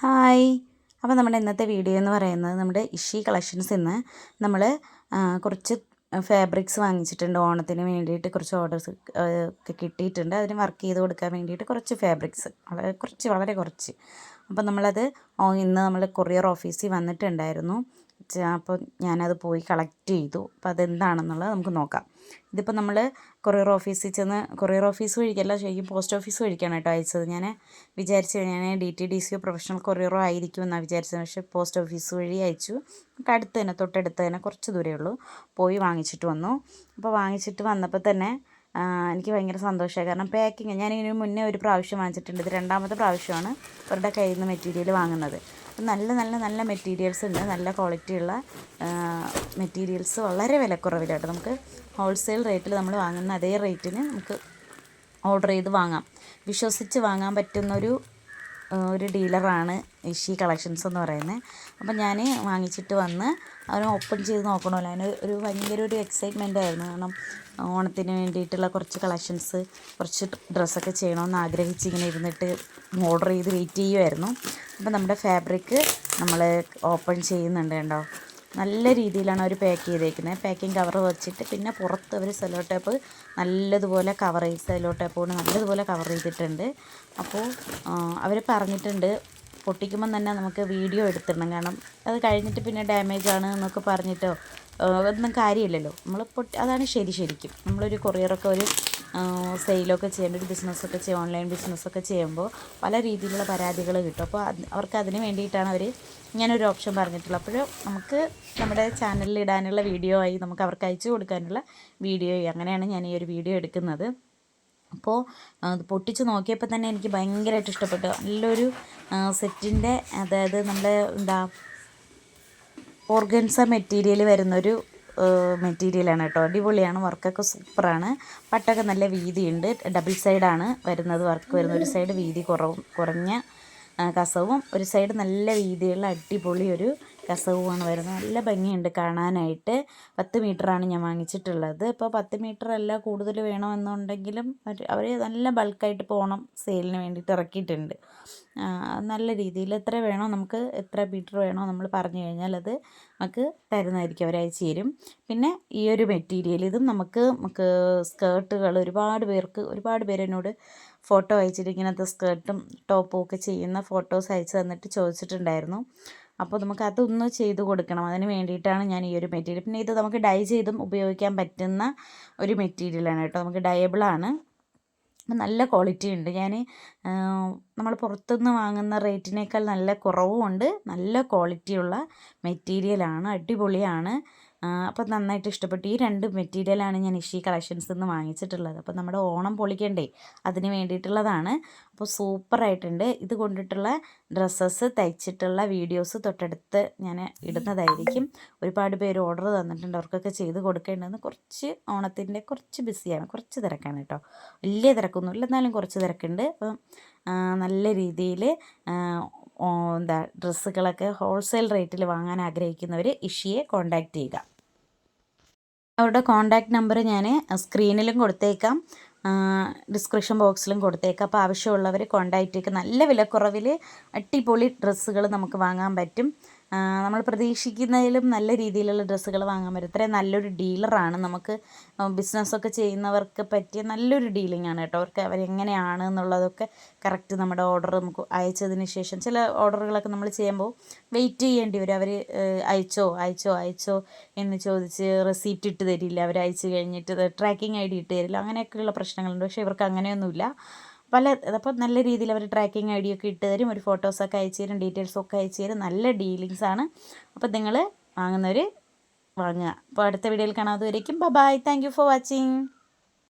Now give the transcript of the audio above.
Hi. അപ്പോൾ നമ്മുടെ ഇന്നത്തെ വീഡിയോ എന്ന് പറയുന്നത് നമ്മുടെ ഇഷി കളക്ഷൻസ് ഇന്ന് നമ്മൾ കുറച്ച് ഫാബ്രിക്സ് വാങ്ങിച്ചിട്ടുണ്ട്. ഓണത്തിന് വേണ്ടിയിട്ട് കുറച്ച് ഓർഡേഴ്സ് ഒക്കെ കിട്ടിയിട്ടുണ്ട്. അതിന് വർക്ക് ചെയ്ത് കൊടുക്കാൻ വേണ്ടിയിട്ട് കുറച്ച് ഫാബ്രിക്സ്. വളരെ കുറച്ച് വളരെ കുറച്ച്. അപ്പോൾ നമ്മളത് ഇന്ന് നമ്മൾ കൊറിയർ ഓഫീസിൽ വന്നിട്ടുണ്ടായിരുന്നു. അപ്പോൾ ഞാനത് പോയി കളക്ട് ചെയ്തു. അപ്പോൾ അതെന്താണെന്നുള്ളത് നമുക്ക് നോക്കാം. ഇതിപ്പോൾ നമ്മൾ കൊറിയർ ഓഫീസിൽ ചെന്ന് കൊറിയർ ഓഫീസ് വഴിക്കല്ല ശരിക്കും പോസ്റ്റ് ഓഫീസ് വഴിക്കാണ് കേട്ടോ അയച്ചത്. ഞാൻ വിചാരിച്ചു ഞാൻ ഡി ടി ഡി സിയോ പ്രൊഫഷണൽ കൊറിയറോ ആയിരിക്കും എന്നാണ് വിചാരിച്ചത്. പക്ഷേ പോസ്റ്റ് ഓഫീസ് വഴി അയച്ചു. നമുക്ക് അടുത്ത് തന്നെ തൊട്ടടുത്ത് തന്നെ കുറച്ച് ദൂരമേ ഉള്ളൂ. പോയി വാങ്ങിച്ചിട്ട് വന്നു. അപ്പോൾ വാങ്ങിച്ചിട്ട് വന്നപ്പോൾ തന്നെ എനിക്ക് ഭയങ്കര സന്തോഷമായി. കാരണം പാക്കിങ് ഞാനിങ്ങനെ മുന്നേ ഒരു പ്രാവശ്യം വാങ്ങിച്ചിട്ടുണ്ട്. ഇത് രണ്ടാമത്തെ പ്രാവശ്യമാണ് അവരുടെ കയ്യിൽ നിന്ന് മെറ്റീരിയൽ വാങ്ങുന്നത്. നല്ല നല്ല നല്ല മെറ്റീരിയൽസ് ഉണ്ട്. നല്ല ക്വാളിറ്റിയുള്ള മെറ്റീരിയൽസ് വളരെ വിലക്കുറവിലായിട്ട് നമുക്ക് ഹോൾസെയിൽ റേറ്റിൽ നമ്മൾ വാങ്ങുന്ന അതേ റേറ്റിന് നമുക്ക് ഓർഡർ ചെയ്ത് വാങ്ങാം. വിശ്വസിച്ച് വാങ്ങാൻ പറ്റുന്നൊരു ഒരു ഡീലറാണ് ഇഷി കളക്ഷൻസ് എന്ന് പറയുന്നത്. അപ്പം ഞാൻ വാങ്ങിച്ചിട്ട് വന്ന് അവനെ ഓപ്പൺ ചെയ്ത് നോക്കണമല്ലോ. അതിന് ഒരു ഭയങ്കര ഒരു എക്സൈറ്റ്മെന്റ് ആയിരുന്നു. കാരണം ഓണത്തിന് വേണ്ടിയിട്ടുള്ള കുറച്ച് കളക്ഷൻസ് കുറച്ച് ഡ്രസ്സൊക്കെ ചെയ്യണമെന്ന് ആഗ്രഹിച്ച് ഇങ്ങനെ ഇരുന്നിട്ട് ഓർഡർ ചെയ്ത് വെയിറ്റ് ചെയ്യുമായിരുന്നു അപ്പം നമ്മുടെ ഫാബ്രിക് നമ്മൾ ഓപ്പൺ ചെയ്യുന്നുണ്ട് കേട്ടോ നല്ല രീതിയിലാണ് അവർ പാക്ക് ചെയ്തേക്കുന്നത് പാക്കിംഗ് കവർ വെച്ചിട്ട് പിന്നെ പുറത്ത് അവർ സെലോ ടേപ്പ് നല്ലതുപോലെ കവർ ചെയ്ത് സെലോ ടേപ്പ് കൊണ്ട് നല്ലതുപോലെ കവർ ചെയ്തിട്ടുണ്ട്. അപ്പോൾ അവർ പറഞ്ഞിട്ടുണ്ട് പൊട്ടിക്കുമ്പം തന്നെ നമുക്ക് വീഡിയോ എടുത്തിടണം. കാരണം അത് കഴിഞ്ഞിട്ട് പിന്നെ ഡാമേജ് ആണ് എന്നൊക്കെ പറഞ്ഞിട്ടോ ഒന്നും കാര്യമില്ലല്ലോ. നമ്മൾ പൊട്ടി അതാണ് ശരി ശരിക്കും. നമ്മളൊരു കൊറിയറൊക്കെ ഒരു സെയിലൊക്കെ ചെയ്യുമ്പോൾ ഒരു ബിസിനസ്സൊക്കെ ചെയ്യും ഓൺലൈൻ ബിസിനസ്സൊക്കെ ചെയ്യുമ്പോൾ പല രീതിയിലുള്ള പരാതികൾ കിട്ടും. അപ്പോൾ അവർക്ക് അതിന് വേണ്ടിയിട്ടാണ് അവർ ഇങ്ങനൊരു ഓപ്ഷൻ പറഞ്ഞിട്ടുള്ളത്. അപ്പോൾ നമുക്ക് നമ്മുടെ ചാനലിൽ ഇടാനുള്ള വീഡിയോ ആയി നമുക്ക് അവർക്ക് അയച്ചു കൊടുക്കാനുള്ള വീഡിയോ ആയി അങ്ങനെയാണ് ഞാൻ ഈ ഒരു വീഡിയോ എടുക്കുന്നത്. അപ്പോൾ അത് പൊട്ടിച്ച് നോക്കിയപ്പോൾ തന്നെ എനിക്ക് ഭയങ്കരമായിട്ട് ഇഷ്ടപ്പെട്ടു. നല്ലൊരു സെറ്റിന്റെ അതായത് നമ്മുടെ എന്താ ഓർഗൻസ മെറ്റീരിയൽ വരുന്നൊരു മെറ്റീരിയലാണ് കേട്ടോ. അടിപൊളിയാണ് വർക്കൊക്കെ സൂപ്പറാണ്. പട്ടൊക്കെ നല്ല വീതിയുണ്ട്. ഡബിൾ സൈഡാണ് വരുന്നത്. വർക്ക് വരുന്ന ഒരു സൈഡ് വീതി കുറവും കുറഞ്ഞ കസവും. ഒരു സൈഡ് നല്ല വീതിയുള്ള അടിപൊളി ഒരു കസവുമാണ് വരുന്നത് നല്ല ഭംഗിയുണ്ട് കാണാനായിട്ട്. പത്ത് മീറ്ററാണ് ഞാൻ വാങ്ങിച്ചിട്ടുള്ളത്. ഇപ്പോൾ പത്ത് മീറ്റർ അല്ല കൂടുതൽ വേണമെന്നുണ്ടെങ്കിലും അവർ നല്ല ബൾക്കായിട്ട് പോകണം സെയിലിന് വേണ്ടിയിട്ട് ഇറക്കിയിട്ടുണ്ട്. നല്ല രീതിയിൽ എത്ര വേണോ നമുക്ക് എത്ര മീറ്റർ വേണോ നമ്മൾ പറഞ്ഞു കഴിഞ്ഞാൽ അത് നമുക്ക് തരുന്നതായിരിക്കും അവർ തരും. പിന്നെ ഈ ഒരു മെറ്റീരിയൽ ഇതും നമുക്ക് നമുക്ക് സ്കേർട്ടുകൾ ഒരുപാട് പേർക്ക് ഒരുപാട് പേരെന്നോട് ഫോട്ടോ അയച്ചിട്ട് ഇങ്ങനത്തെ സ്കേർട്ടും ടോപ്പും ഒക്കെ ചെയ്യുന്ന ഫോട്ടോസ് അയച്ചു തന്നിട്ട് ചോദിച്ചിട്ടുണ്ടായിരുന്നു. അപ്പോൾ നമുക്ക് അതൊന്ന് ചെയ്ത് കൊടുക്കണം. അതിന് വേണ്ടിയിട്ടാണ് ഞാൻ ഈ ഒരു മെറ്റീരിയൽ പിന്നെ ഇത് നമുക്ക് ഡൈ ചെയ്തും ഉപയോഗിക്കാൻ പറ്റുന്ന ഒരു മെറ്റീരിയലാണ് കേട്ടോ. നമുക്ക് ഡയബിളാണ് നല്ല ക്വാളിറ്റി ഉണ്ട്. ഞാൻ നമ്മൾ പുറത്തുനിന്ന് വാങ്ങുന്ന റേറ്റിനേക്കാൾ നല്ല കുറവുമുണ്ട്. നല്ല ക്വാളിറ്റിയുള്ള മെറ്റീരിയലാണ് അടിപൊളിയാണ്. അപ്പോൾ നന്നായിട്ട് ഇഷ്ടപ്പെട്ടു. ഈ രണ്ട് മെറ്റീരിയലാണ് ഞാൻ ഇഷി കളക്ഷൻസ് നിന്ന് വാങ്ങിച്ചിട്ടുള്ളത്. അപ്പോൾ നമ്മുടെ ഓണം പൊളിക്കണ്ടേ? അതിന് വേണ്ടിയിട്ടുള്ളതാണ്. അപ്പോൾ സൂപ്പറായിട്ടുണ്ട്. ഇത് കൊണ്ടിട്ടുള്ള ഡ്രസ്സസ് തയ്ച്ചിട്ടുള്ള വീഡിയോസ് തൊട്ടടുത്ത് ഞാൻ ഇടുന്നതായിരിക്കും. ഒരുപാട് പേര് ഓർഡർ തന്നിട്ടുണ്ട്. അവർക്കൊക്കെ ചെയ്ത് കൊടുക്കേണ്ടതെന്ന് കുറച്ച് ഓണത്തിന്റെ കുറച്ച് ബിസിയാണ്. കുറച്ച് തിരക്കാണ് കേട്ടോ. വലിയ തിരക്കൊന്നുമില്ല. എന്നാലും കുറച്ച് തിരക്കുണ്ട്. അപ്പം നല്ല രീതിയിൽ എന്താ ഡ്രസ്സുകളൊക്കെ ഹോൾസെയിൽ റേറ്റിൽ വാങ്ങാൻ ആഗ്രഹിക്കുന്നവർ ഇഷിയെ കോൺടാക്റ്റ് ചെയ്യുക. അവരുടെ കോൺടാക്റ്റ് നമ്പർ ഞാൻ സ്ക്രീനിലും കൊടുത്തേക്കാം. ഡിസ്ക്രിപ്ഷൻ ബോക്സിലും കൊടുത്തേക്കാം. അപ്പോൾ ആവശ്യമുള്ളവർ കോൺടാക്റ്റ് ചെയ്യുക നല്ല വിലക്കുറവിൽ അടിപൊളി ഡ്രസ്സുകൾ നമുക്ക് വാങ്ങാൻ പറ്റും. നമ്മൾ പ്രതീക്ഷിക്കുന്നതിലും നല്ല രീതിയിലുള്ള ഡ്രസ്സുകൾ വാങ്ങാൻ പറ്റും. ഇത്രയും നല്ലൊരു ഡീലറാണ്. നമുക്ക് ബിസിനസ്സൊക്കെ ചെയ്യുന്നവർക്ക് പറ്റിയ നല്ലൊരു ഡീലിംഗ് ആണ് കേട്ടോ. അവർക്ക് അവരെങ്ങനെയാണ് എന്നുള്ളതൊക്കെ കറക്റ്റ് നമ്മുടെ ഓർഡർ നമുക്ക് അയച്ചതിന് ശേഷം ചില ഓർഡറുകളൊക്കെ നമ്മൾ ചെയ്യുമ്പോൾ വെയിറ്റ് ചെയ്യേണ്ടി വരും. അവർ അയച്ചോ അയച്ചോ അയച്ചോ എന്ന് ചോദിച്ച് റെസീപ്റ്റ് ഇട്ട് തരില്ല. അവർ അയച്ചു കഴിഞ്ഞിട്ട് ട്രാക്കിംഗ് ഐ ഡി ഇട്ട് തരില്ല. അങ്ങനെയൊക്കെയുള്ള പ്രശ്നങ്ങളുണ്ട്. പക്ഷേ ഇവർക്ക് അങ്ങനെയൊന്നുമില്ല. പല അപ്പോൾ നല്ല രീതിയിൽ അവർ ട്രാക്കിംഗ് ഐ ഡി ഒക്കെ ഇട്ട് തരും ഒരു ഫോട്ടോസൊക്കെ അയച്ചു തരും ഡീറ്റെയിൽസൊക്കെ അയച്ചു തരും നല്ല ഡീലിങ്സ് ആണ്. അപ്പോൾ നിങ്ങൾ വാങ്ങുന്നവർ വാങ്ങുക. അപ്പോൾ അടുത്ത വീഡിയോയിൽ കാണാതെ വരയ്ക്കും bye thank you for watching